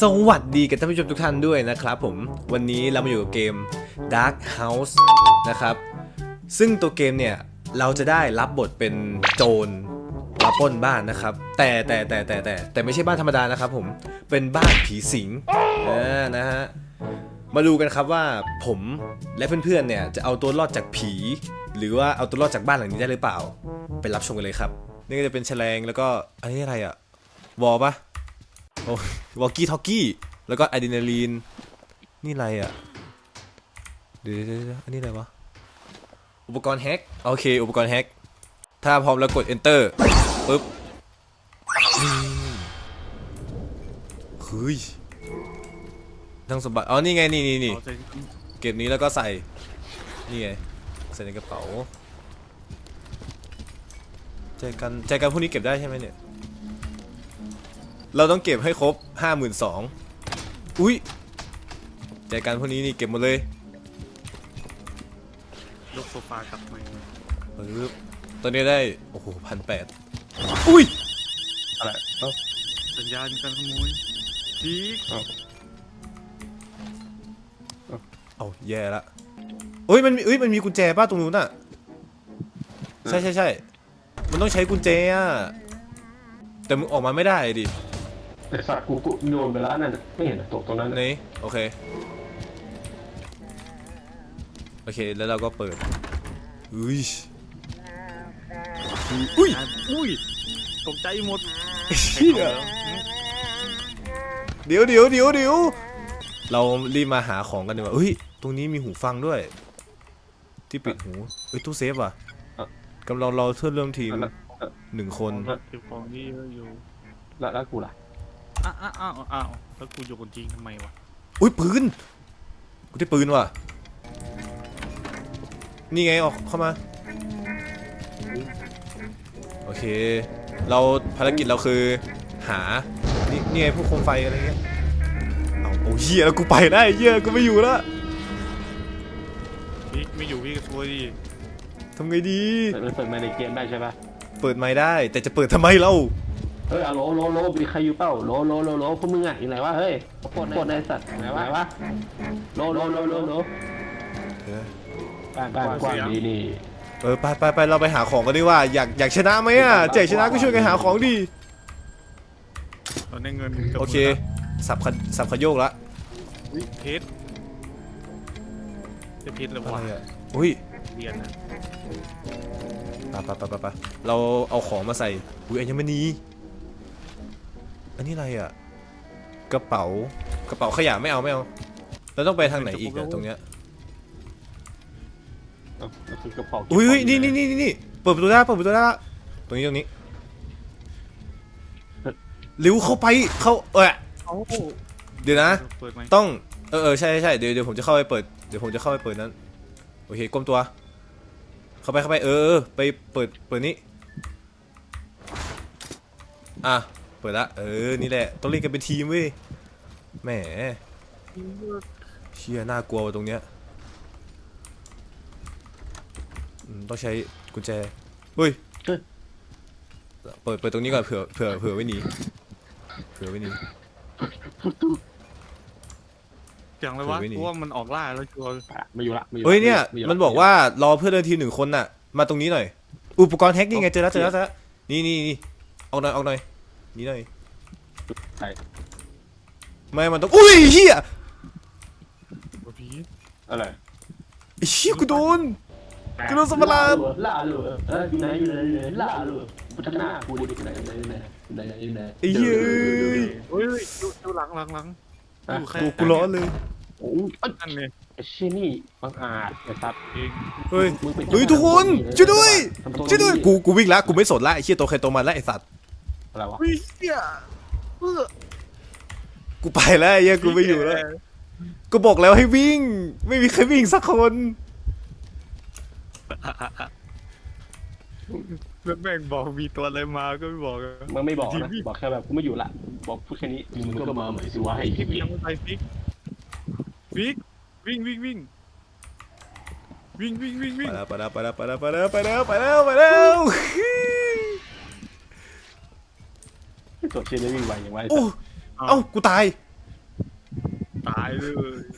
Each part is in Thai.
สวัสดีกับท่านผู้ชมทุกท่านด้วยนะครับผมวันนี้เรามาอยู่กับเกม Dark House นะครับ ซึ่งตัวเกมเนี่ย เราจะได้รับบทเป็นโจรมาปล้นบ้านนะครับ แต่แต่แต่แต่แต่แต่ไม่ใช่บ้านธรรมดานะครับผมเป็นบ้านผีสิงนะฮะมาดูกันครับว่าผมและเพื่อนๆเนี่ยจะเอาตัวรอดจากผี หรือว่าเอาตัวรอดจากบ้านหลังนี้ได้หรือเปล่า ไปรับชมกันเลยครับ นี่ก็จะเป็นแฉลงแล้วก็อันนี้อะไรอะวอลปะ โอ้วอลกี้ทอกกี้ แล้วก็อะดรีนาลีน นี่อะไรอะเดี๋ยวเดี๋ยวเดี๋ยวอันนี้อะไรวะ อุปกรณ์แฮก โอเค อุปกรณ์แฮก ถ้าพร้อมแล้วกด enter ปึ๊บอืมเฮ้ยทั้งสมบัติ อ๋อ นี่ไง นี่นี่นี่เอาใจเก็บนี้แล้วก็ใส่ นี่ไง ใส่ในกระเป๋าใจกันใจกันพวกนี้เก็บได้ใช่ไหมเนี่ย เราต้องเก็บให้ครบห้าหมื่นสองอุ้ยใจกันพวกนี้นี่เก็บหมดเลยยกโซฟากลับมาปึ๊บตอนนี้ได้ โอ้โหพันแปดอุ้ย อะไรเอ้าสัญญาณการขโมยพีกเอาแย่ละเอ้ยมันมีเอ้ยมันมีกุญแจป้าตรงนู้นน่ะ ใช่ใช่ใช่มันต้องใช้กุญแจอะ แต่มึงออกมาไม่ได้ดิ แต่สัตว์กูกูโดนไปแล้วนั่นน่ะไม่เห็นเหรอตกตรงนั้นน่ะนี่โอเค โอเค แล้วเราก็เปิด อุ้ย อุ้ย อุ้ยตกใจหมดเหี้ยเดี๋ยวเดี๋ยวเดี๋ยวเดี๋ยวเรารีบมาหาของกันดีกว่าเฮ้ย ตรงนี้มีหูฟังด้วย ที่ปิดหูเอ้ยตู้เซฟอะกำลังรอเพื่อนร่วมทีมแล้วแล้วหนึ่งคนแล้วเก็บของนี่เยอะอยู่แล้วแล้วกูล่ะ อ้าวอ้าวอ้าวอ้าวแล้วกูอยู่คนจริงทำไมวะอุ้ยปืนกูได้ปืนว่ะนี่ไงออกเข้ามาโอเค เราภารกิจเราคือหานี่นี่ไงพวกโคมไฟอะไรเงี้ยเอาโอ้เหี้ยแล้วกูไปได้เหี้ยกูไม่อยู่แล้วพีกไม่อยู่พี่ก็ช่วยดิทำไงดี เปิดมันเปิดมาในเกมได้ใช่ปะเปิดไม่ได้แต่จะเปิดทำไมเล่า เฮ้ยอะโหลโหลโหลมีใครอยู่เปล่าโหลโหลโหลโหลพวกมึงอะอยู่ไหนวะเฮ้ยโคตรโคตรในสัตว์ไหนวะไหนวะโหลโหลโหลโหลโหลบ้านบ้านกว้างดีนี่เออไปไปไปเราไปหาของกันดีกว่าอยากอยากชนะไหมอะแจกชนะก็ช่วยกันหาของดีตอนนี้เงินกืบโอเคหมดละสับขยสับขยโยกละอุ๊ยเพชรจะเพชรเลยอะไรวะอะอุ้ยเรียนนะไปไปไปไปไปเราเอาของมาใส่อุ้ยอัญมณีอั นนี้อะไรอะ กระเป๋ากระเป๋าขยะไม่เอาไม่เอาเราต้องไปทางไหนอีกอะตรงเนี้ยเอ้าก็คือกระเป๋าเก็บอุ้ยขอุ้งยนี่นี่นี่นี่นี่เปิดประตูได้เปิดประตูได้ละตรงนี้ตรงนี้เร็วเข้าไปเข้าเออเอ้าเดี๋ยวนะ เปิดไหมต้องเออเออใช่ใช่ใช่เดี๋ยวเดี๋ยวผมจะเข้าไปเปิดเดี๋ยวผมจะเข้าไปเปิดนั้นโอเคก้มตัว เข้าไปเข้าไปเออเออไปเปิดเปิดนี้อะ เปิดละ เออ นี่แหละ ต้องเล่นกันเป็นทีมเว้ย แหม เชี่ยน่ากลัวว่ะตรงเนี้ยอืมต้องใช้กุญแจเฮ้ยเปิด เปิดตรงนี้ก่อนเผื่อ เผื่อ เผื่อไว้หนีเผื่อไว้หนี อย่างเลยวะเปิดไว้นี่ กูว่ามันออกล่าแล้วชัวร์อะไม่อยู่ละไม่อยู่ละเฮ้ยเนี่ยไยู่ละมันบอกว่ารอเพื่อนเดินทีมหนึ่งคนน่ะ มาตรงนี้หน่อย อุปกรณ์แฮกนี่ไงเจอแล้วเจอแล้วเจอแล้วนี่นี่นี่ออกหน่อยออกหน่อย นี่หน่อยใช่ไม่มันต้องอุ้ยเฮียว่าพีกอะไรไอ้เฮียกูโดน กูโดนสัมภาระล่าเลยเอออยู่ไหนอยู่ไหนอยู่ไหนล่าเลยพัฒนากูดิอยู่ไหนอยู่ไหนอยู่ไหนอยู่ไหนอยู่ไหนไอ้เหี้ยเฮ้ยดูดูหลังหลังหลังอะอยู่ใครกูกูร้อนเลยโอ้ยนั่นเลยไอ้เชี่ยนี่บังอาจไอ้สัตว์เองเฮ้ยมึงเป็นเฮ้ยทุกคนช่วยด้วยทำตัวช่วยด้วยกูกูวิ่งละกูไม่สนละไอ้เฮียตัวใครตัวมันละไอ้สัตว์ อะไรวะเฮ้ยเหี้ยเออกูไปแล้วไอ้เฮียกูไม่อยู่แล้วกูบอกแล้วให้วิ่ง ไม่มีใครวิ่งสักคนแล้วแม่งบอกมีตัวอะไรมาก็ไม่บอกอะมึงไม่บอกจริงนะพี่บอกแค่แบบกูไม่อยู่ละบอกพูดแค่นี้มึงก็มาใหม่สิวะไอ้พี่พี่ยังไม่ไปฟิกฟิกวิ่งวิ่งวิ่งวิ่งวิ่งวิ่งวิ่งไปแล้วไปแล้วไปแล้วไปแล้วไปแล้วไปแล้วไปแล้วตัว เชี่ยนี่วิ่งไวอย่างไวโอ้เอ้ากูตายเลย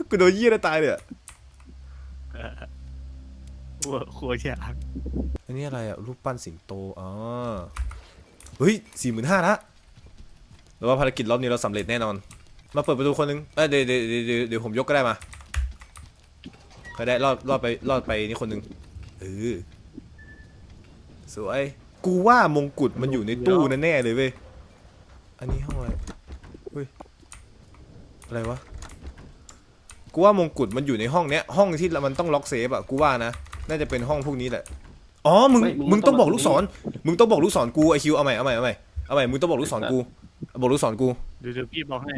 กูโดนยี่อะไรตายเลยอะหัวหัวฉากอันนี้อะไรอะรูปปั้นสิงโตอ๋อเฮ้ยสี่หมื่นห้าละแล้วว่าภารกิจรอบนี้เราสำเร็จแน่นอน มาเปิดประตูคนนึงเอ้ยเดี๋ยวเดี๋ยวเดี๋ยวเดี๋ยวเดี๋ยวผมยกก็ได้มาก็ได้รอดรอดไปรอดไปนี่คนนึงเออสวยกูว่ามงกุฎมันอยู่ในตู้แน่ๆเลยเว้ย อันนี้ห้องอะไรเฮ้ย อะไรวะ กูว่ามงกุฎมันอยู่ในห้องเนี้ย ห้องที่มันต้องล็อกเซฟอะกูว่านะ น่าจะเป็นห้องพวกนี้แหละ อ๋อ มึง ไม่มึงมึงต้องต้องบอกลูกศร มึงต้องบอกลูกศรกูไอคิว เอาใหม่เอาใหม่เอาใหม่เอาใหม่ มึงต้องบอกลูกศรกู บอกลูกศรกู เดี๋ยวเดี๋ยวพี่บอกให้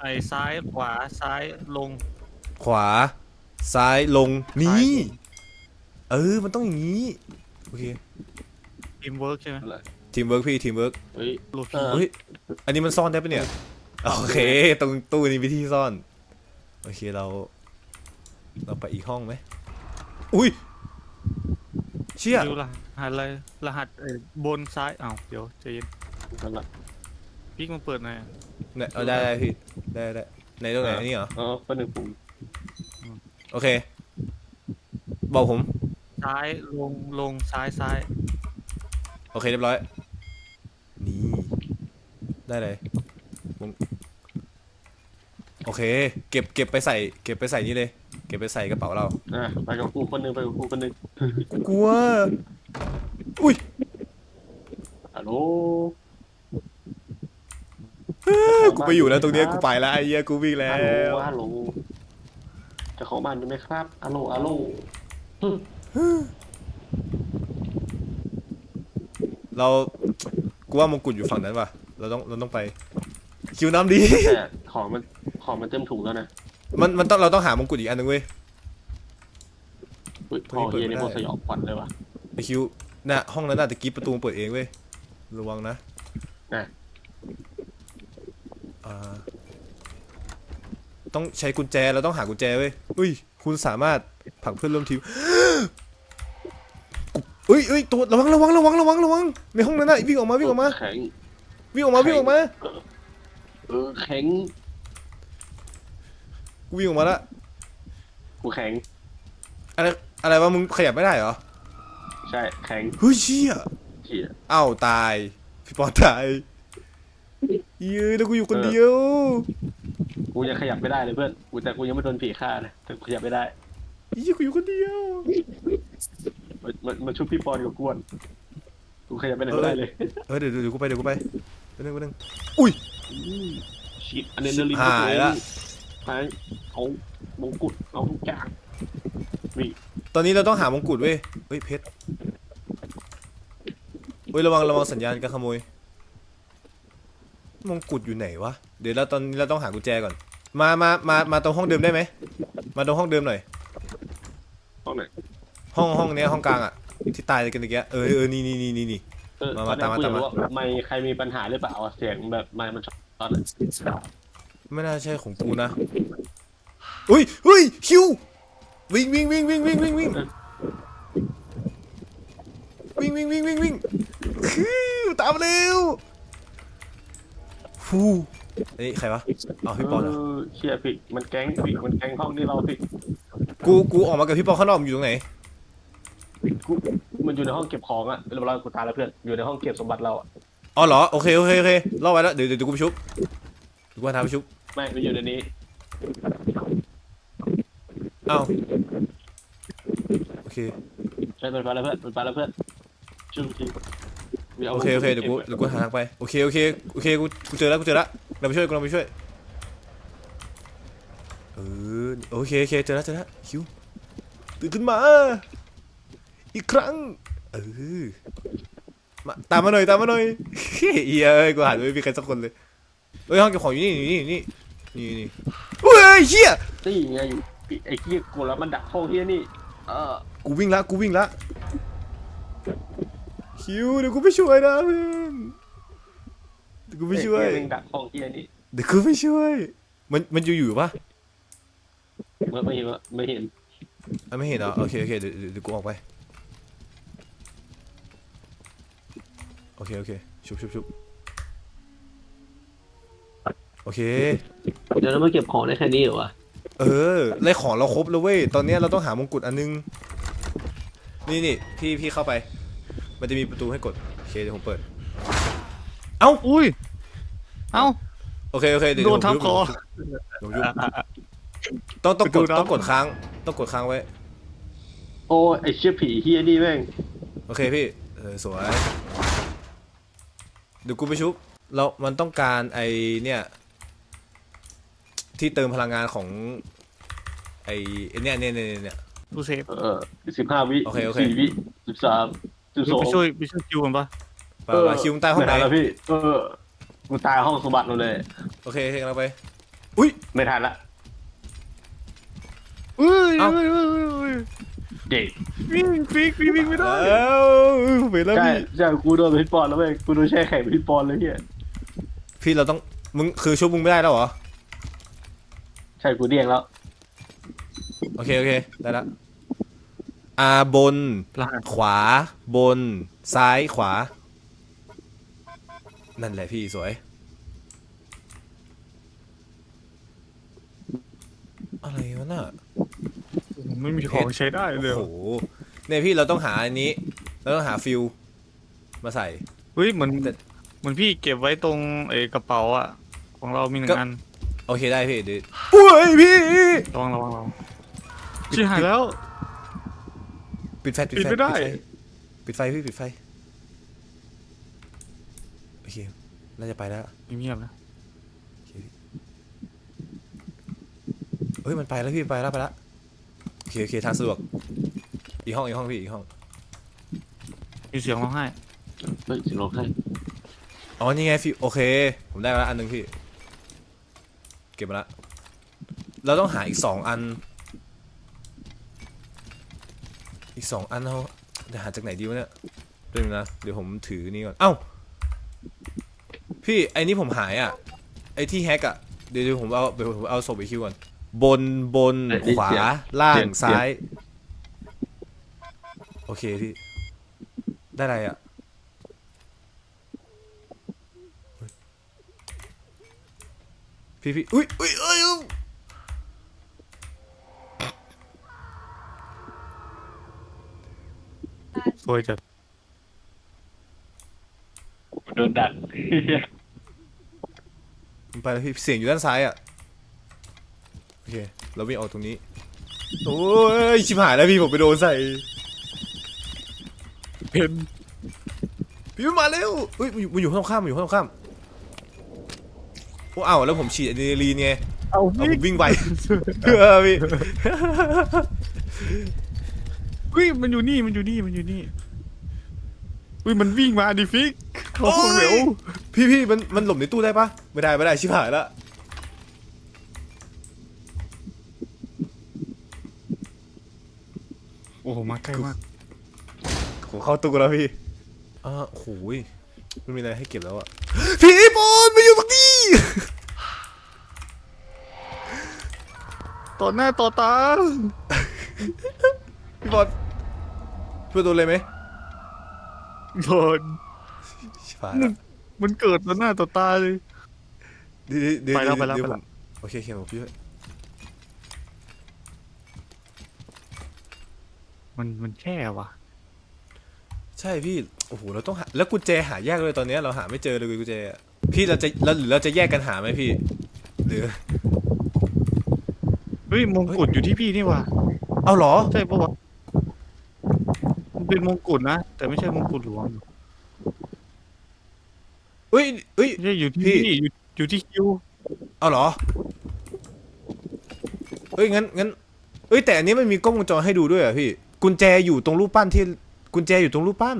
ไอ้ซ้ายขวาซ้ายลง ขวา ซ้ายลง นี่ซ้ายลงเออ มันต้องอย่างนี้ โอเค ทีมเวิร์กใช่ไหม ทีมเวิร์กพี่ทีมเวิร์กเฮ้ยโลเอฟี่อเฮ้ยอันนี้มันซ่อนได้ปะเนี่ย โอเค ตรงตู้นี้วิธีซ่อน โอเคเรา เราไปอีกห้องไหมอุ้ยเชี่ยดูรหัสอะไรรหัสเอ่อบนซ้ายอ้าวเดี๋ยวใจเย็นนั่นแหละพี่มาเปิดหน่อยเนี่ยเอาได้ได้พี่ได้ได้ในตรงไหนอันนี้เหรอเออเป็นหนึ่งปุ่มโอเค บอกผม ซ้ายลงลงซ้ายซ้ายโอเคเรียบร้อยนี่ ได้เลยมึงโอเค เก็บเก็บไปใส่ เก็บไปใส่นี่เลย เก็บไปใส่กระเป๋าเรา อะไปกับกูคนหนึ่งไปกับกูคนหนึ่งกลัว อุ้ยฮัลโหลกูไปอยู่แล้วตรงเนี้ยกูไปแล้วไอ้เหี้ยกูวิ่งแล้ฮัลโหลวฮัลโหลเจะของบ้านอยู่ไหมครับฮัลโหลฮัลโหลเรากูว่ามงกุฎอยู่ฝั่งนั้นว่ะ เราต้องเราต้องไป คิวน้ำดี แต่ของมันของมันเต็มถุงแล้วนะมันมันต้องเราต้องหามงกุฎอีกอันหนึงเว้ย อุ๊ยพอเฮียนี่โคตรสยองขวัญเลยว่ะ ไอคิวน่ะห้องนั้นน่ะตะกี้ประตูมันเปิดเองเว้ย ระวังนะอะ อ่า ต้องใช้กุญแจเราต้องหากุญแจเว้ยอุ้ย คุณสามารถผลักเพื่อนร่วมทีมเอ้ยเอ้ยตัวระวังระวังระวังระวังระวังในห้องนั้นน่ะวิ่งออกมาวิ่งออกมา แข็ง วิ่งออกมาวิ่งออกมาเออแข็งกูวิ่งออกมาละกูแข็ง อะไรอะไรวะมึงขยับไม่ได้เหรอใช่แข็งเฮ้ยเชี่ยเชี่ยอ้าวตายพี่ปอนตายเย้ยแล้วกูอยู่คนเดียวกูยังขยับไม่ได้เลยเพื่อนกูแต่กูยังไม่โดนผีฆ่านะแต่กูขยับไม่ได้เย้ยกูอยู่คนเดียวมันมันมันชุบพี่ปอนกับกวนกูขยับไปไหนไม่ได้เลย เออเดี๋ยวเดี๋ยวกูไปเดี๋ยวกูไป ไปนึงไปนึงอุ้ย ชิดอันนี้เนลินหายละหายเอามงกุฎเอาทุกอย่างนี่ตอนนี้เราต้องหามงกุฎเว้ย เฮ้ยเพชรเฮ้ยระวังระวังสัญญาณการขโมย มงกุฎอยู่ไหนวะ เดี๋ยวเราตอนนี้เราต้องหากุญแจก่อน มามามามาตรงห้องเดิมได้ไหม มาตรงห้องเดิมหน่อย ห้องไหนห้องห้องเนี้ยห้องกลางอะที่ตายกันตะเกียเออเออนี่นี่นี่นี่นี่ เออมาตมาอนนี้ตามมากูอยากตามมารู้ว่าไม่ใครมีปัญหาหรือเปล่าอะเสียงแบบไม่มันช็อตตอนนั้นไม่น่าใช่ของกูนะอุ้ยอุ้ยคิววิ่งวิ่งวิ่งวิ่งวิ่งวิ่งวิ่งวิ่งวิ่งวิ่งวิ่งวิ่งคิวตามมาเร็วฟูเอ้ยใครวะอ้าวพี่ปอนเหรอเออเชียร์ผิดมันแก๊งผิดมันแก๊งห้องนี่เราผิดกูกูออกมากับพี่ปอนข้างนอกมึงอยู่ตรงไหนกู มันอยู่ในห้องเก็บของอะเราเรากูตายแล้วเพื่อน อยู่ในห้องเก็บสมบัติเราอะอ๋อเหรอโอเคโอเคโอเครอไว้แล้วเดี๋ยวเดี๋ยวกูไปชุบเดี๋ยวกูมาทำไปชุบไม่มันอยู่ในนี้อ้าวโอเคใช่มันไปแล้วเพื่อนมันไปแล้วเพื่อนชื่อทีมีาโอเคโอเคเดี๋ยวกูเดี๋ยวกูหาทางไปโอเคโอเคโอเคกูกูเจอแล้วกูเจอแล้วเราไปช่วยกูเราไปช่วยเออโอเคโอเคเจอแล้วเจอแล้วคิวตื่นขึ้นมา อีกครั้ง เออมาตามมาหน่อยตามมาหน่อยเฮ้ยเอ้ยกูหาไม่มีใครสักคนเลยเฮ้ยห้องเก็บของอยู่นี่อยู่นี่อยู่นี่นี่นี่เฮ้ยเฮียนี่ไงอยู่ไอ้เหี้ยกูแล้วมันดักห้องเฮียนี่ เออกูวิ่งละกูวิ่งละคิวเดี๋ยวกูไปช่วยนะเพื่อนเดี๋ยวกูไปช่วยไอ้เหี้ยมันดักห้องเฮียนี่เดี๋ยวกูไปช่วย มันมันอยู่อยู่ปะเมื่อไม่เห็นว่าไม่เห็นอะไม่เห็นเหรอโอเคโอเคเดี๋ยวเดี๋ยวเดี๋ยวกูออกไป โอเค โอเค ชุบชุบชุบโอเค เดี๋ยวเรามาเก็บของได้แค่นี้เหรอวะเออเลยของเราครบแล้วเว้ย ตอนเนี้ยเราต้องหามงกุฎอันนึง นี่นี่พี่พี่เข้าไป มันจะมีประตูให้กด โอเค เดี๋ยวผมเปิด เอ้า อุ้ย เอ้า โอเค โอเค เดี๋ยวโดนเยวผมทับคอยุบผมยุบต้องต้องกดประตูน้ำต้องกดค้าง ต้องกดค้างไว้ โอ้ไอเชี่ยผีเฮียนี่แม่ง โอเคพี่ เออสวยเดี๋ยวกูไปชุบเรามันต้องการไอเนี่ย ที่เติมพลังงานของ ไอไอ้เนี่ยเนี่ยเนี่ยเนี่ยดูเซฟเออสิบห้าวิโอเคโอเคสี่วิสิบสามสิบสองไปช่วยไปช่วยคิวกันปะไปไปคิวมึงใต้ห้องไหนม่ทัแล้วพี่ เออกูตายห้องสมบัติเราเลย โอเคโอเคเราไป อุ้ยไม่ทันละอุ้ยเอ้าอุ้ยอุ้ยอุ้ยอุ้ยเด็ก วิ่งฟิกวิ่งวิ่งไม่ได้แล้วไปแล้วใช่พี่ใช่กูโดนพิษปอนแล้วเว้ยกูโดนแช่แข็งพิษปอนเลยเฮียพี่เราต้องมึงคือชุบมึงไม่ได้แล้วเหรอใช่กูเดี่ยงแล้วโอเคโอเคได้ละอาบนรหัสขวาบน ซ้ายขวา นั่นแหละพี่สวย อะไรวะน่ะไม่มีของใช้ได้เลยโอ้โห เนี่ยพี่เราต้องหาอันนี้ เราต้องหาฟิลมาใส่ เฮ้ยเหมือนแต่เหมือนพี่เก็บไว้ตรงไอ้กระเป๋าอะของเรามีหนึ่ก็งอันโอเคได้พี่เดี๋ยวอุ้ยพี่ระวังระวังระวังชิบหายแล้ว ปิดไฟปิดปิดไฟไม่ได้ปิดไฟปิดไฟพี่ปิดไฟโอเคน่าจะไปแล้วเงียบๆนะเฮ้ยมันไปแล้วพี่ไปแล้วไปแล้วโอเคโอเคทางสะดวก อีกห้องอีกห้องพี่อีกห้อง มีเสียงร้องไห้เฮ้ยสิลงให้อ๋อ นี่ไงพี่โอเค ผมได้มาแล้วอันหนึงพี่ เก็บมาละเราต้องหาอีกสองอัน อีกสองอันเราจะหาจากไหนดีวะเนี่ยเดี๋ยวนะ เดี๋ยวผมถือนี่ก่อน เอ้า พี่ไอ้นี่ผมหายอะ ไอ้ที่แฮกอะ เดี๋ยวเดี๋ยวผมเอาเดี๋ยวผมเอาศพไปคิวก่อน บนบนขวาล่างซ้าย โอเคพี่ ได้อะไรอะพี่พี่อุ้ยอุ้ยเอ้ยอุ๊ยสวยจัดโดนดักมันไปแล้วพี่เสียงอยู่ด้านซ้ายอะ โอเค เราวิ่งออกตรงนี้ โอ้ย ชิบหายแล้วพี่ผมไปโดนใส่ เพนพี่มันมาเร็วอุ้ยมันอยู่มันอยู่ข้างข้ามมันอยู่ข้างข้ามโอ้อ้าวแล้วผมฉีดอะดรีนาลีนไงเอาเอาผวิ่งมวิ่งไปเออพี่เฮ้ยมันอยู่นี่มันอยู่นี่มันอยู่นี่อุ้ยมันวิ่งมาดิฟิกเขาเร็วพี่พี่มันมันหลบในตู้ได้ปะไม่ได้ไม่ได้ชิบหายละโอ้โหมาใกล้มาก ผมเข้าตู้แล้วพี่อ่าโอ้ยไม่มีอะไรให้เก็บแล้วอะพี่บอลมาอยู่ตรงนี้ ต่อหน้าต่อตาพี่บอลเพื่อตัวเลยไหมโดนชิบหายละมันเกิดต่อหน้าต่อตาเลย เดี๋ยวเดี๋ยวไปแล้วเดี๋ยวไปแล้วเดี๋ยวไปผแล้วมโอเคโอเคผมพี่ด้วยมันมันแช่ว่ะ ใช่พี่ โอ้โห เราต้องหา แล้วกุญแจหายากเลยตอนเนี้ยเราหาไม่เจอเลยกุญแจอะพี่เราจะเราหรือเราจะแยกกันหาไหมพี่ หรือ เฮ้ยมงกุฎอยู่ที่พี่นี่ว่ะเอาเหรอ ใช่ปะวะมันเป็นมงกุฎนะแต่ไม่ใช่มงกุฎหลวงเอ้ยเอ้ย ไม่ใช่อยู่ที่พี่ พี่อยู่อยู่ที่คิวเอาเหรอ เอ้ยงั้นงั้น เอ้ยแต่อันนี้มันมีกล้องวงจรให้ดูด้วยเหรอะพี่ กุญแจอยู่ตรงรูปปั้นที่ กุญแจอยู่ตรงรูปปั้น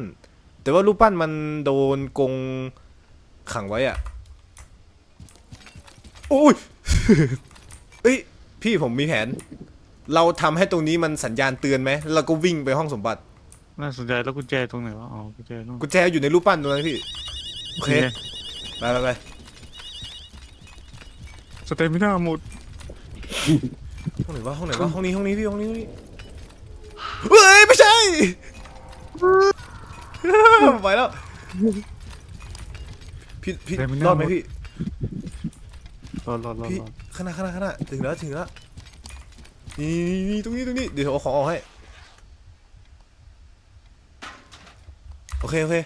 แต่ว่ารูปปั้นมันโดนกรงขังไว้อะโอ้ยเอ้ยพี่ผมมีแผน เราทำให้ตรงนี้มันสัญญาณเตือนไหมแล้วเราก็วิ่งไปห้องสมบัติ น่าสนใจแล้วกุญแจตรงไหนวะ อ๋อ กุญแจนู่นกุญแจอยู่ในรูปปั้นตรงนั้นพี่ โอเคนี่ไงไปไปไปสเตมิน่าหมด ห้องไหนวะห้องไหนวะห้องนี้ห้องนี้พี่ห้องนี้ห้องนี้เฮ้ย ไม่ใช่ ไปแล้วพี่พี่รอดไหมพี่รอรอรอพี่รอข้างหน้าข้างหน้าข้างหน้าถึงแล้วถึงแล้วนี่นี่นี่ตรงนี้ตรงนี้เดี๋ยวเอาของออกให้โอเคโอเค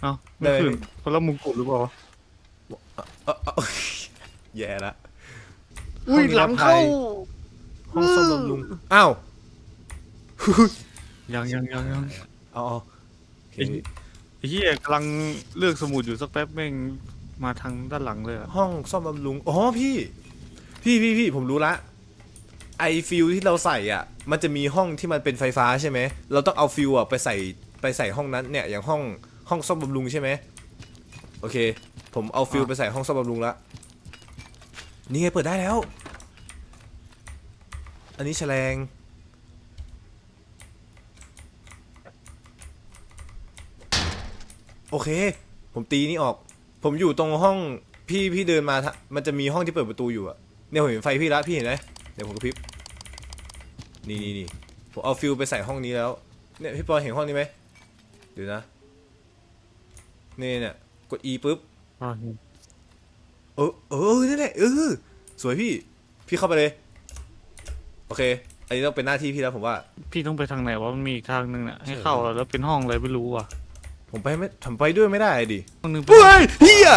เอ้าไม่ขึ้นคนละมุมกุฎหรือเปล่าวะเอ้าเอ้า แย่ละอุ้ยหลังเข้าห้องซ่อมบำรุงอ้าวยังยังยังยังเอาเอาโอเคไอ้เฮียกำลังเลือกสมุดอยู่สักแป๊บแม่งมาทางด้านหลังเลยอะห้องซ่อมบำรุงอ๋อพี่ พี่พี่พี่ผมรู้ละ ไอฟิลที่เราใส่อะ มันจะมีห้องที่มันเป็นไฟฟ้าใช่ไหม เราต้องเอาฟิลอะไปใส่ไปใส่ห้องนั้นเนี่ยอย่างห้องห้องซ่อมบำรุงใช่ไหมโอเค ผมเอาฟิลไปใส่ห้องซ่อมบำรุงละ นี่ไงเปิดได้แล้ว อันนี้แฉลง โอเค ผมตีนี่ออก ผมอยู่ตรงห้องพี่พี่เดินมาทะมันจะมีห้องที่เปิดประตูอยู่อะเนี่ยผมเห็นไฟพี่ละพี่เห็นไหมเดี๋ยวผมกระพริบ นี่นี่นี่ผมเอาฟิลไปใส่ห้องนี้แล้ว เนี่ยพี่ปอเห็นห้องนี้ไหมเดี๋ยวนะ นี่เนี่ยกด E ปุ๊บอะ เออเออนั่นแหละเออสวยพี่ พี่เข้าไปเลย โอเค อันนี้ต้องเป็นหน้าที่พี่แล้วผมว่า พี่ต้องไปทางไหนวะมันมีอีกทางหนึ่งน่ะให้เข้าอะแล้วเป็นห้องอะไรไม่รู้อะผมไปไม่ผมไปด้วยไม่ได้ดิห้องหนึงเป็นเฮ้ยเฮีย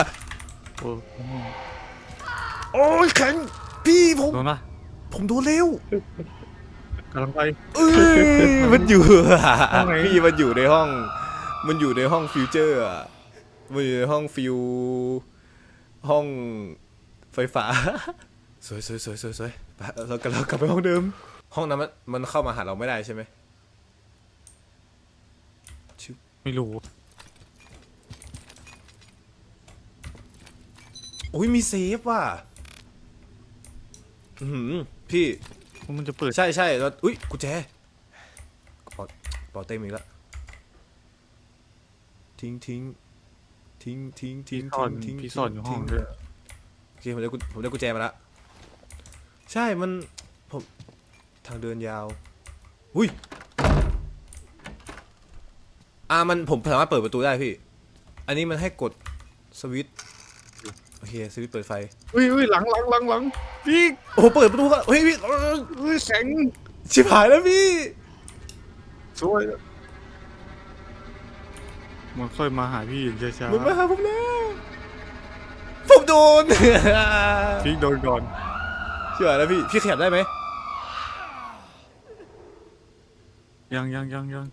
โอ้โอ้ยแข็งพี่ผมโดนปะผมโดนเร็วกำลังไป เอ้ยมันอยู่อะห้องไหน พี่มันอยู่ในห้อง มันอยู่ในห้องฟิวเจอร์อะมันอยู่ในห้องฟิว ห้องไฟฟ้า สวยสวยสวยสวยสวยไปเรากลับเรากลับไปห้องเดิม ห้องนั้นมันมันเข้ามาหาเราไม่ได้ใช่ไหมไม่รู้โอ้ยมีเซฟว่ะอือหือพี่ว่ามันจะเปิดใช่ใช่แล้วอุ้ยกุญแจกระเป๋าเป๋าเต็มอีกแล้วทิ้งทิ้ง ทิ้งทิ้งทิ้พี่งซ่อนทิ้งพี่ซ่อนอยู่ห้องทิ้ด้วยโอเคผมได้กุญผมได้กุญแจมาละใช่มันผมทางเดินยาวอุ้ยอ่ามันผมสามารถเปิดประตูได้พี่ อันนี้มันให้กดสวิตช์โอเคสวิตช์เปิดไฟอุ้ยอุ้ยหลังหลังหลังหลังพี่โอ้โหเปิดประตูก็เฮ้ยพี่เอออุ้ยแข็งชิบหายแล้วพี่สวย มันค่อยมาหาพี่อย่างช้ามันมาหาผมแล้วผมโดนๆพี่โดนก่อนชิบหายแล้วพี่ พี่ขยับได้ไหมยังยังยังยัง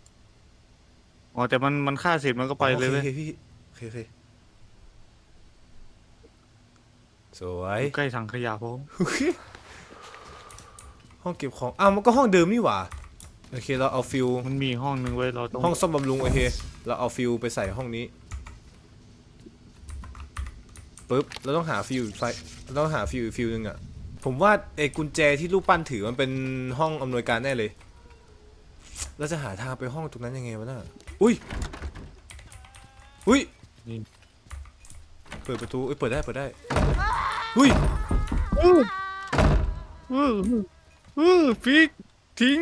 อ๋อแต่มันมันฆ่าเสร็จมันก็ไปเลยโอเว้ยเคพี่โอเคโอเคสวยใกล้ถังขยะผมห้องเก็บของอ้าวมันก็ห้องเดิมนี่หว่า โอเคเราเอาฟิลมันมีห้องหนึ่งไว้ยเราต้องห้องซ่อมบำรุงโอเคเราเอาฟิลไปใส่ห้องนี้ปึ๊บเราต้องหาฟิลอีกไฟเราต้องหาฟิลอีกฟิลหนึงอะผมว่าไอ้กุญแจที่รูปปั้นถือมันเป็นห้องอำนวยการแน่เลยเราจะหาทางไปห้องตรงนั้นยังไงวะน่ะอุ้ยอุ้ยเปิดประตูเอ้ยเปิดได้เปิดได้อุ้ยอืออืออือฟิกทิ้ง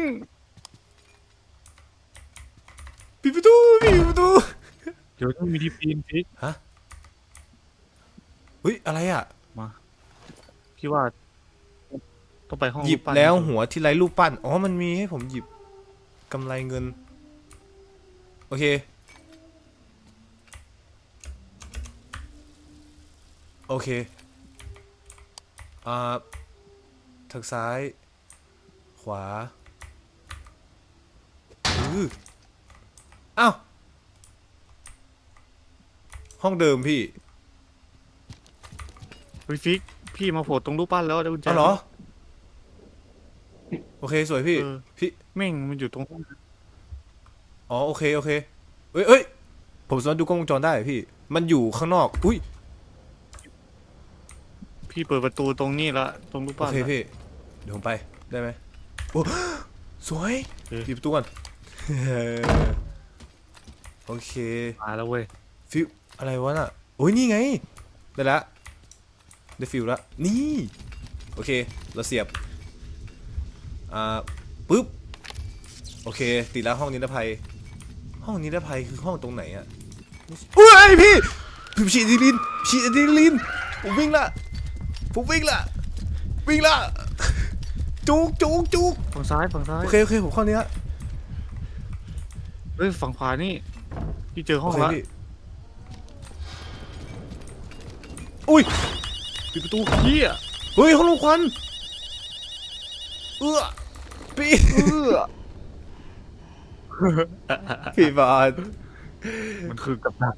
ปิดประตูปิดประตูเดี๋ยวต้องมีที่ปีนฟิกอุ้ยอะไรอะ มา พี่ว่า ต้องไปห้องหยิบรูปปั้นแล้วหัวที่ไร้รูปปั้น อ๋อ มันมีให้ผมหยิบกำไรเงิน โอเค โอเค อ่าทางซ้าย ขวาอือ อ้าวห้องเดิมพี่เฮ้ยฟิก พี่มาโผล่ตรงรูปปั้นแล้วได้กุญแจอ้าวเหรอ โอเคสวยพี่ เออพี่ แม่งมันอยู่ตรงอ๋อโอเคโอเคเอ้ยเอ้ยผมสามารถดูกล้องวงจรได้พี่ มันอยู่ข้างนอก อุ้ยพี่เปิดประตูตรงนี้ละตรงรูปโอปั้นเคละ พี่ เดี๋ยวผมไปได้ไหมโอ้ สวยเออ ปิดประตูก่อน โอเคมาแล้วเว้ยฟิวอะไรวะน่ะโอ้ยนี่ไงได้ละได้ฟิวละนี่โอเคเราเสียบอ่าปึ๊บโอเค ติดแล้วห้องนิรภัย ห้องนิรภัยคือห้องตรงไหนอะอุ้ยพี่ผมฉีดอะดรีนาลีนฉีดอะดรีนาลีนผมวิ่งละผมวิ่งละวิ่งละจุกจุกจุกฝั่งซ้ายฝั่งซ้ายโอเคโอเคผมเข้านี้ละเฮ้ยฝั่งขวานี่ พี่เจอห้โอองเคละพี่อุ้ยปิดประตูเฮียเฮ้ยห้องลมควันเอื้อพี่เออพี่บอลมันคือกับดัก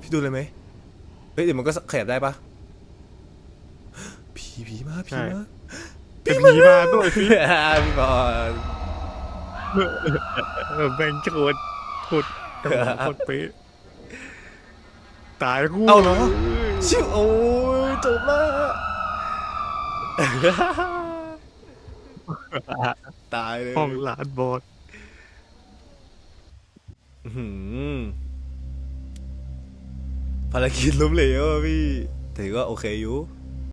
พี่ดูเลยไหมเฮ้ยเดี๋ยวมันก็ขยับได้ปะผีผีมาผีมาเป็นผีมาด้วยพี่พี่บอลเออแบงค์โคตร โคตรโคตรเป๊ะตายกูเอาเหรอชิวโอ้ยจบละตายเลยห้องหลานบอสอื้อหือภารกิจล้มเหลวอะพี่ถือว่าโอเคอยู่